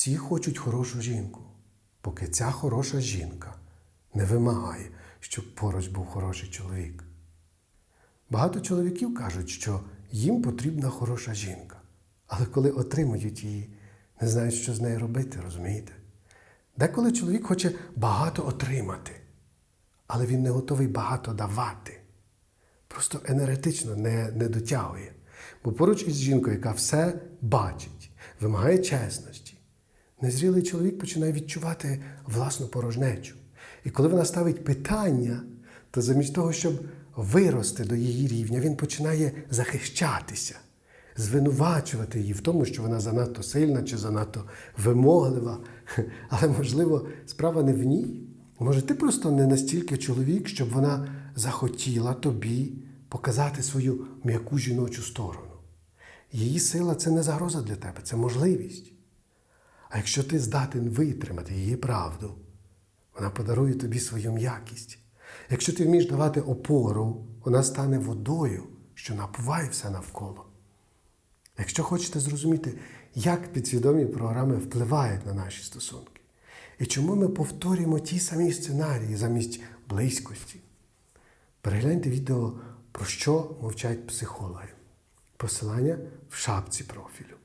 Всі хочуть хорошу жінку, поки ця хороша жінка не вимагає, щоб поруч був хороший чоловік. Багато чоловіків кажуть, що їм потрібна хороша жінка, але коли отримують її, не знають, що з нею робити, розумієте? Деколи чоловік хоче багато отримати, але він не готовий багато давати. Просто енергетично не, не дотягує. Бо поруч із жінкою, яка все бачить, вимагає чесності, незрілий чоловік починає відчувати власну порожнечу. І коли вона ставить питання, то замість того, щоб вирости до її рівня, він починає захищатися, звинувачувати її в тому, що вона занадто сильна чи занадто вимоглива. Але, можливо, справа не в ній. Може, ти просто не настільки чоловік, щоб вона захотіла тобі показати свою м'яку жіночу сторону. Її сила це не загроза для тебе, це можливість. А якщо ти здатен витримати її правду, вона подарує тобі свою м'якість. Якщо ти вмієш давати опору, вона стане водою, що напуває все навколо. Якщо хочете зрозуміти, як підсвідомі програми впливають на наші стосунки, і чому ми повторюємо ті самі сценарії замість близькості, перегляньте відео, про що мовчать психологи. Посилання в шапці профілю.